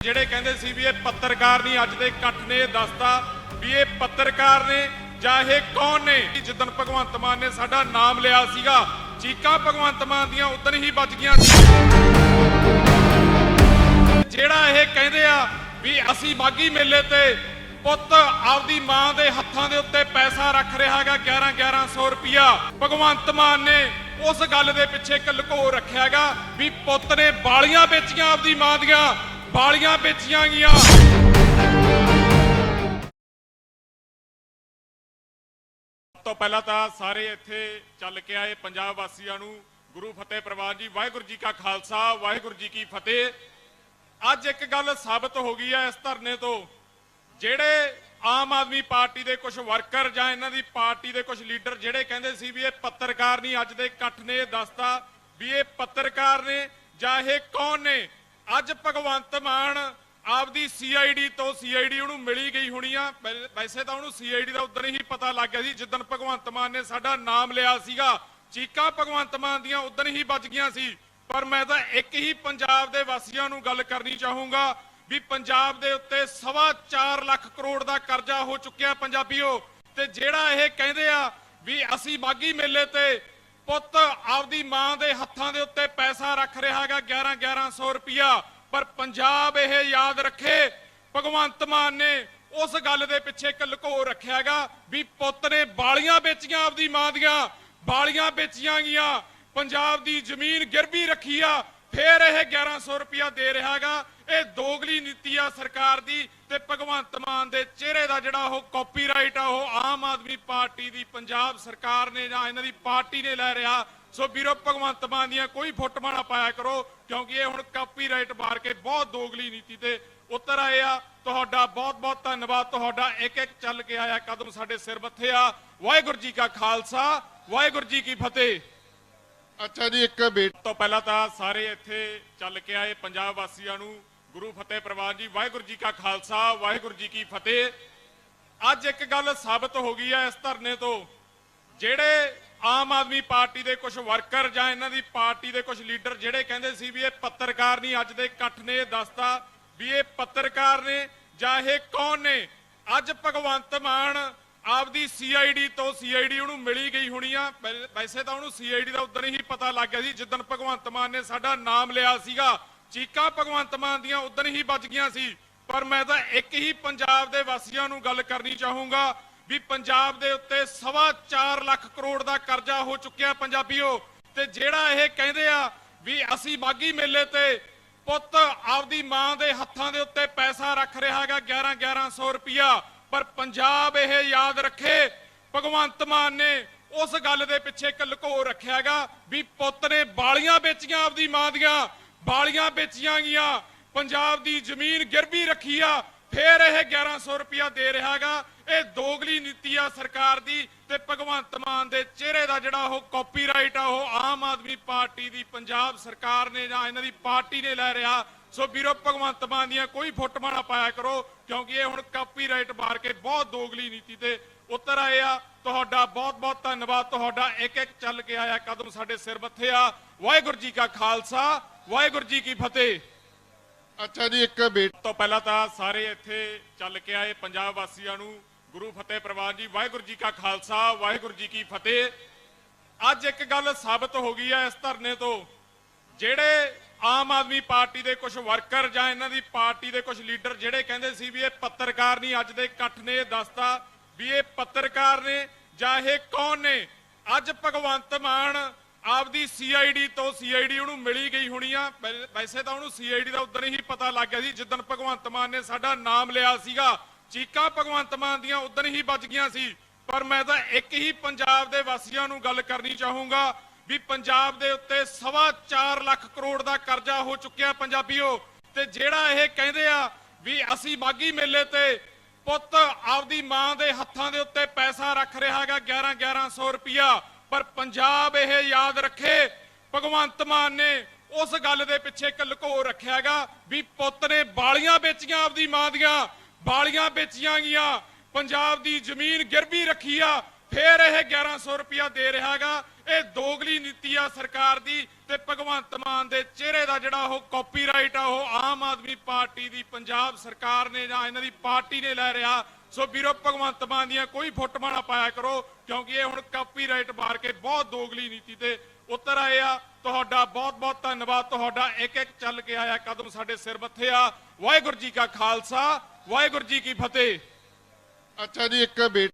ਜਿਹੜੇ ਕਹਿੰਦੇ ਸੀ ਵੀ ਇਹ ਪੱਤਰਕਾਰ ਨਹੀਂ, ਅੱਜ ਦੇ ਇਕੱਠ ਨੇ ਇਹ ਦੱਸਤਾ ਵੀ ਇਹ ਪੱਤਰਕਾਰ ਨੇ ਜਾਂ ਇਹ ਕੌਣ ਨੇ? ਜਿੱਦਣ ਭਗਵੰਤ ਮਾਨ ਨੇ ਸਾਡਾ ਨਾਮ ਲਿਆ ਸੀਗਾ, ਚੀਕਾਂ ਭਗਵੰਤ ਮਾਨ ਦੀਆਂ ਉਦੋਂ ਹੀ ਬਚ ਗਈਆਂ ਜਿਹੜਾ ਇਹ ਕਹਿੰਦੇ ਆ ਵੀ ਅਸੀਂ ਬਾਗੀ ਮੇਲੇ ਤੇ ਪੁੱਤ ਆਪਦੀ ਮਾਂ ਦੇ ਹੱਥਾਂ ਦੇ ਉੱਤੇ ਪੈਸਾ ਰੱਖ ਰਿਹਾ ਹੈਗਾ 11 1100 ਰੁਪਿਆ ਭਗਵੰਤ ਮਾਨ ਨੇ ਉਸ ਗੱਲ ਦੇ ਪਿੱਛੇ ਇੱਕ ਲੁਕੋ ਰੱਖਿਆ ਹੈਗਾ ਵੀ ਪੁੱਤ ਨੇ ਬਾਲੀਆਂ ਵੇਚੀਆਂ ਆਪਦੀ ਮਾਂ ਦੀਆਂ। ਬਾਲੀਆਂ ਵੇਚੀਆਂ ਗਈਆਂ। ਸਭ ਤੋਂ ਪਹਿਲਾਂ ਤਾਂ ਸਾਰੇ ਇੱਥੇ ਚੱਲ ਕੇ ਆਏ ਪੰਜਾਬ ਵਾਸੀਆਂ ਨੂੰ। ਗੁਰੂ ਫਤਿਹ ਪ੍ਰਵਾਨ ਜੀ, ਵਾਹਿਗੁਰੂ ਜੀ ਕਾ ਖਾਲਸਾ, ਵਾਹਿਗੁਰੂ ਜੀ ਕੀ ਫਤਿਹ। ਅੱਜ ਇੱਕ ਗੱਲ ਸਾਬਤ ਹੋ ਗਈ ਹੈ ਇਸ ਧਰਨੇ ਤੋਂ। ਜਿਹੜੇ ਆਮ ਆਦਮੀ ਪਾਰਟੀ ਦੇ ਕੁਝ ਵਰਕਰ ਜਾਂ ਇਹਨਾਂ ਦੀ ਪਾਰਟੀ ਦੇ ਕੁਝ ਲੀਡਰ ਜਿਹੜੇ ਕਹਿੰਦੇ ਸੀ ਵੀ ਇਹ ਪੱਤਰਕਾਰ ਨਹੀਂ, ਅੱਜ ਦੇ ਇਕੱਠ ਨੇ, ਇਹ ਦੱਸਤਾ ਵੀ ਇਹ ਪੱਤਰਕਾਰ ਨੇ ਜਾਂ ਇਹ ਕੌਣ ਨੇ। ਅੱਜ ਭਗਵੰਤ ਮਾਨ ਆਪਦੀ ਸੀਆਈਡੀ ਤੋਂ ਸੀਆਈਡੀ ਉਹਨੂੰ ਮਿਲੀ ਗਈ ਹੋਣੀ ਆ। ਵੈਸੇ ਤਾਂ ਉਹਨੂੰ ਸੀਆਈਡੀ ਦਾ ਉਦੋਂ ਹੀ ਪਤਾ ਲੱਗ ਗਿਆ ਸੀ, ਜਿੱਦਣ ਭਗਵੰਤ ਮਾਨ ਨੇ ਸਾਡਾ ਨਾਮ ਲਿਆ ਸੀਗਾ। ਚੀਕਾਂ ਭਗਵੰਤ ਮਾਨ ਦੀਆਂ ਉਦੋਂ ਹੀ ਵੱਜ ਗਈਆਂ ਸੀ। ਪਰ ਮੈਂ ਤਾਂ ਇੱਕ ਹੀ ਪੰਜਾਬ ਦੇ ਵਾਸੀਆਂ ਨੂੰ ਗੱਲ ਕਰਨੀ ਚਾਹੂੰਗਾ ਵੀ ਪੰਜਾਬ ਦੇ ਉੱਤੇ ਸਵਾ 4 ਲੱਖ ਕਰੋੜ ਦਾ ਕਰਜ਼ਾ ਹੋ ਚੁੱਕਿਆ ਪੰਜਾਬੀਓ। ਤੇ ਜਿਹੜਾ ਇਹ ਕਹਿੰਦੇ ਆ ਵੀ ਅਸੀਂ ਬਾਗੀ ਮੇਲੇ ਤੇ ਪੁੱਤ ਆਪਦੀ ਮਾਂ ਦੇ ਹੱਥਾਂ ਦੇ ਉੱਤੇ ਪੈਸਾ ਰੱਖ ਰਿਹਾ ਹੈਗਾ 11 1100 ਰੁਪਿਆ ਪਰ ਪੰਜਾਬ ਇਹ ਯਾਦ ਰੱਖੇ, ਭਗਵੰਤ ਮਾਨ ਨੇ ਉਸ ਗੱਲ ਦੇ ਪਿੱਛੇ ਇੱਕ ਲਕੋ ਰੱਖਿਆ ਹੈਗਾ ਵੀ ਪੁੱਤ ਨੇ ਬਾਲੀਆਂ ਵੇਚੀਆਂ ਆਪਦੀ ਮਾਂ ਦੀਆਂ, ਬਾਲੀਆਂ ਵੇਚੀਆਂ ਗੀਆਂ ਪੰਜਾਬ ਦੀ ਜ਼ਮੀਨ ਗਿਰਵੀ ਰੱਖੀ ਆ ਫੇਰ ਇਹ 1100 ਰੁਪਿਆ ਦੇ ਰਿਹਾ ਇਹ ਦੋਗਲੀ ਨੀਤੀ ਆ ਸਰਕਾਰ ਦੀ ਤੇ ਭਗਵੰਤ ਮਾਨ ਦੇ ਚਿਹਰੇ ਦਾ ਜਿਹੜਾ ਉਹ ਕਾਪੀਰਾਈਟ ਆ, ਉਹ ਆਮ ਆਦਮੀ ਪਾਰਟੀ ਦੀ, ਪੰਜਾਬ ਸਰਕਾਰ ਨੇ ਜਾਂ ਇਹਨਾਂ ਦੀ ਪਾਰਟੀ ਨੇ ਲੈ ਰਿਹਾ। ਸੋ ਵੀਰੋ, ਭਗਵੰਤ ਮਾਨ ਦੀਆਂ ਕੋਈ ਫੋਟੋਆਂ ਨਾ ਪਾਇਆ ਕਰੋ, ਕਿਉਂਕਿ ਇਹ ਹੁਣ ਕਾਪੀਰਾਈਟ ਮਾਰ ਕੇ ਬਹੁਤ ਦੋਗਲੀ ਨੀਤੀ ਤੇ ਉਤਰ ਆਏ ਆ। ਤੁਹਾਡਾ ਬਹੁਤ ਬਹੁਤ ਧੰਨਵਾਦ। ਤੁਹਾਡਾ ਇੱਕ ਇੱਕ ਚੱਲ ਕੇ ਆਇਆ ਕਦਮ ਸਾਡੇ ਸਿਰ ਮੱਥੇ ਆ। ਵਾਹਿਗੁਰੂ ਜੀ ਕਾ ਖਾਲਸਾ, ਵਾਹਿਗੁਰੂ ਜੀ ਕੀ ਫਤਿਹ। ਅੱਛਾ ਜੀ, ਇੱਕ ਬੇਟ ਤੋਂ ਪਹਿਲਾਂ ਤਾਂ ਸਾਰੇ ਇੱਥੇ ਚੱਲ ਕੇ ਆਏ ਪੰਜਾਬ ਵਾਸੀਆਂ ਨੂੰ, ਗੁਰੂ ਫਤਿਹ ਪ੍ਰਵਾਨ ਜੀ, ਵਾਹਿਗੁਰੂ ਜੀ ਕਾ ਖਾਲਸਾ, ਵਾਹਿਗੁਰੂ ਜੀ ਕੀ ਫਤਿਹ। ਅੱਜ ਇੱਕ ਗੱਲ ਸਾਬਤ ਹੋ ਗਈ ਹੈ ਇਸ ਧਰਨੇ ਤੋਂ। ਜਿਹੜੇ ਆਮ ਆਦਮੀ ਪਾਰਟੀ ਦੇ ਕੁਝ ਵਰਕਰ ਜਾਂ ਇਹਨਾਂ ਦੀ ਪਾਰਟੀ ਦੇ ਕੁਝ ਲੀਡਰ ਜਿਹੜੇ ਕਹਿੰਦੇ ਸੀ ਵੀ ਇਹ ਪੱਤਰਕਾਰ ਨਹੀਂ, ਅੱਜ ਦੇ ਇਕੱਠ ਨੇ ਇਹ ਦੱਸਤਾ ਵੀ ਇਹ ਪੱਤਰਕਾਰ ਨੇ ਜਾਂ ਇਹ ਕੌਣ ਨੇ? ਅੱਜ ਭਗਵੰਤ ਮਾਨ ਆਪਦੀ ਸੀਆਈਡੀ ਤੋਂ ਸੀਆਈਡੀ ਉਹਨੂੰ ਮਿਲੀ ਗਈ ਹੋਣੀ ਆ। ਵੈਸੇ ਤਾਂ ਉਹਨੂੰ ਸੀਆਈਡੀ ਦਾ ਉਦੋਂ ਹੀ ਪਤਾ ਲੱਗ ਗਿਆ ਸੀ, ਜਿੱਦਣ ਭਗਵੰਤ ਮਾਨ ਨੇ ਸਾਡਾ ਨਾਮ ਲਿਆ ਸੀਗਾ। ਚੀਕਾਂ ਭਗਵੰਤ ਮਾਨ ਦੀਆਂ ਉਦੋਂ ਹੀ ਵੱਜ ਗਈਆਂ ਸੀ। ਪਰ ਮੈਂ ਤਾਂ ਇੱਕ ਹੀ ਪੰਜਾਬ ਦੇ ਵਾਸੀਆਂ ਨੂੰ ਗੱਲ ਕਰਨੀ ਚਾਹੂੰਗਾ ਵੀ ਪੰਜਾਬ ਦੇ ਉੱਤੇ ਸਵਾ 4 ਲੱਖ ਕਰੋੜ ਦਾ ਕਰਜ਼ਾ ਹੋ ਚੁੱਕਿਆ ਪੰਜਾਬੀਓ। ਤੇ ਜਿਹੜਾ ਇਹ ਕਹਿੰਦੇ ਆ ਵੀ ਅਸੀਂ ਬਾਗੀ ਮੇਲੇ ਤੇ ਪੁੱਤ ਆਪਦੀ ਮਾਂ ਦੇ ਹੱਥਾਂ ਦੇ ਉੱਤੇ ਪੈਸਾ ਰੱਖ ਰਿਹਾ ਹੈਗਾ 11 1100 ਰੁਪਿਆ ਪਰ ਪੰਜਾਬ ਇਹ ਯਾਦ ਰੱਖੇ, ਭਗਵੰਤ ਮਾਨ ਨੇ ਉਸ ਗੱਲ ਦੇ ਪਿੱਛੇ ਇੱਕ ਲਕੋ ਰੱਖਿਆ ਹੈਗਾ ਵੀ ਪੁੱਤ ਨੇ ਬਾਲੀਆਂ ਵੇਚੀਆਂ ਆਪਦੀ ਮਾਂ ਦੀਆਂ, ਬਾਲੀਆਂ ਵੇਚੀਆਂ ਗੀਆਂ ਪੰਜਾਬ ਦੀ ਜ਼ਮੀਨ ਗਿਰਵੀ ਰੱਖੀ ਆ, ਫੇਰ ਇਹ 1100 ਰੁਪਇਆ ਦੇ ਰਿਹਾ ਹੈਗਾ, ਇਹ ਦੋਗਲੀ ਨੀਤੀ ਆ ਸਰਕਾਰ ਦੀ ਤੇ ਭਗਵੰਤ ਮਾਨ ਦੇ ਚਿਹਰੇ ਦਾ ਜਿਹੜਾ ਉਹ ਕਾਪੀਰਾਈਟ ਆ ਉਹ ਆਮ ਆਦਮੀ ਪਾਰਟੀ ਦੀ ਪੰਜਾਬ ਸਰਕਾਰ ਨੇ ਜਾਂ ਇਹਨਾਂ ਦੀ ਪਾਰਟੀ ਨੇ ਲੈ ਰਿਹਾ। ਸੋ ਵੀਰੋ ਭਗਵੰਤ ਮਾਨ ਦੀਆਂ ਕੋਈ ਫੋਟੋਆਂ ਨਾ ਪਾਇਆ ਕਰੋ ਕਿਉਂਕਿ ਇਹ ਹੁਣ ਕਾਪੀਰਾਈਟ ਮਾਰ ਕੇ ਬਹੁਤ ਦੋਗਲੀ ਨੀਤੀ ਤੇ ਉਤਰ ਆਏ ਆ। ਤੁਹਾਡਾ ਬਹੁਤ ਬਹੁਤ ਧੰਨਵਾਦ। ਤੁਹਾਡਾ ਇੱਕ ਇੱਕ ਚੱਲ ਕੇ ਆਇਆ ਕਦਮ ਸਾਡੇ ਸਿਰ ਮੱਥੇ ਆ। ਵਾਹਿਗੁਰੂ ਜੀ ਕਾ ਖਾਲਸਾ ਵਾਹਿਗੁਰੂ ਜੀ ਕੀ ਫਤਿਹ। ਅੱਛਾ ਜੀ ਇੱਕ ਬੇਟ ਤੋਂ ਪਹਿਲਾਂ ਤਾਂ ਸਾਰੇ ਇੱਥੇ ਚੱਲ ਕੇ ਆਏ ਪੰਜਾਬ ਵਾਸੀਆਂ ਨੂੰ। ਗੁਰੂ ਫਤਿਹ ਪ੍ਰਵਾਨ ਜੀ, ਵਾਹਿਗੁਰੂ ਜੀ ਕਾ ਖਾਲਸਾ, ਵਾਹਿਗੁਰੂ ਜੀ ਕੀ ਫਤਿਹ। ਅੱਜ ਇੱਕ ਗੱਲ ਸਾਬਤ ਹੋ ਗਈ ਹੈ ਇਸ ਧਰਨੇ ਤੋਂ। ਜਿਹੜੇ ਆਮ ਆਦਮੀ ਪਾਰਟੀ ਦੇ ਕੁਝ ਵਰਕਰ ਜਾਂ ਇਹਨਾਂ ਦੀ ਪਾਰਟੀ ਦੇ ਕੁਝ ਲੀਡਰ ਜਿਹੜੇ ਕਹਿੰਦੇ ਸੀ ਵੀ ਇਹ ਪੱਤਰਕਾਰ ਨਹੀਂ, ਅੱਜ ਦੇ ਇਕੱਠ ਨੇ ਇਹ ਦੱਸਤਾ ਵੀ ਇਹ ਪੱਤਰਕਾਰ ਨੇ ਜਾਂ ਇਹ ਕੌਣ ਨੇ। ਅੱਜ ਭਗਵੰਤ ਮਾਨ ਆਪਦੀ ਸੀਆਈਡੀ ਤੋਂ ਸੀਆਈਡੀ ਉਹਨੂੰ ਮਿਲੀ ਗਈ ਹੋਣੀ ਆ। ਵੈਸੇ ਤਾਂ ਉਹਨੂੰ ਸੀਆਈਡੀ ਦਾ ਉਦੋਂ ਹੀ ਪਤਾ ਲੱਗ ਗਿਆ ਸੀ, ਜਿੱਦਣ ਭਗਵੰਤ ਮਾਨ ਨੇ ਸਾਡਾ ਨਾਮ ਲਿਆ ਸੀਗਾ। ਚੀਕਾਂ ਭਗਵੰਤ ਮਾਨ ਦੀਆਂ ਉਦੋਂ ਹੀ ਵੱਜ ਗਈਆਂ ਸੀ। ਪਰ ਮੈਂ ਤਾਂ ਇੱਕ ਹੀ ਪੰਜਾਬ ਦੇ ਵਾਸੀਆਂ ਨੂੰ ਗੱਲ ਕਰਨੀ ਚਾਹੂੰਗਾ ਵੀ ਪੰਜਾਬ ਦੇ ਉੱਤੇ ਸਵਾ 4 ਲੱਖ ਕਰੋੜ ਦਾ ਕਰਜ਼ਾ ਹੋ ਚੁੱਕਿਆ ਪੰਜਾਬੀਓ। ਤੇ ਜਿਹੜਾ ਇਹ ਕਹਿੰਦੇ ਆ ਵੀ ਅਸੀਂ ਬਾਗੀ ਮੇਲੇ ਤੇ ਪੁੱਤ ਆਪਦੀ ਮਾਂ ਦੇ ਹੱਥਾਂ ਦੇ ਉੱਤੇ ਪੈਸਾ ਰੱਖ ਰਿਹਾ ਹੈਗਾ 11 1100 ਰੁਪਿਆ ਪਰ ਪੰਜਾਬ ਇਹ ਯਾਦ ਰੱਖੇ, ਭਗਵੰਤ ਮਾਨ ਨੇ ਉਸ ਗੱਲ ਦੇ ਪਿੱਛੇ ਇੱਕ ਲਕੋ ਰੱਖਿਆ ਹੈਗਾ ਵੀ ਪੁੱਤ ਨੇ ਬਾਲੀਆਂ ਵੇਚੀਆਂ ਆਪਦੀ ਮਾਂ ਦੀਆਂ। ਬਾਲੀਆਂ ਵੇਚੀਆਂ ਗਈਆਂ। ਪੰਜਾਬ ਦੀ ਜ਼ਮੀਨ ਗਿਰਵੀ ਰੱਖੀ ਆ। ਫੇਰ ਇਹ 1100 ਰੁਪਿਆ ਦੇ ਰਿਹਾ ਇਹ ਦੋਗਲੀ ਨੀਤੀ ਆ ਸਰਕਾਰ ਦੀ ਤੇ ਭਗਵੰਤ ਮਾਨ ਦੇ ਚਿਹਰੇ ਦਾ ਜਿਹੜਾ ਉਹ ਕਾਪੀਰਾਈਟ ਆ, ਉਹ ਆਮ ਆਦਮੀ ਪਾਰਟੀ ਦੀ, ਪੰਜਾਬ ਸਰਕਾਰ ਨੇ ਜਾਂ ਇਹਨਾਂ ਦੀ ਪਾਰਟੀ ਨੇ ਲੈ ਰਿਹਾ। ਸੋ ਵੀਰੋ, ਭਗਵੰਤ ਮਾਨ ਦੀਆਂ ਕੋਈ ਫੋਟੋਆਂ ਨਾ ਪਾਇਆ ਕਰੋ, ਕਿਉਂਕਿ ਇਹ ਹੁਣ ਕਾਪੀਰਾਈਟ ਮਾਰ ਕੇ ਬਹੁਤ ਦੋਗਲੀ ਨੀਤੀ ਤੇ ਉਤਰ ਆਏ ਆ। ਤੁਹਾਡਾ ਬਹੁਤ ਬਹੁਤ ਧੰਨਵਾਦ। ਤੁਹਾਡਾ ਇੱਕ ਇੱਕ ਚੱਲ ਕੇ ਆਇਆ ਕਦਮ ਸਾਡੇ ਸਿਰ ਮੱਥੇ ਆ। ਵਾਹਿਗੁਰੂ ਜੀ ਕਾ ਖਾਲਸਾ। ਵਾਹਿਗੁਰੂ ਜੀ ਕੀ ਫਤਿਹ। ਅੱਛਾ ਜੀ ਇੱਕ ਬੇਟੀ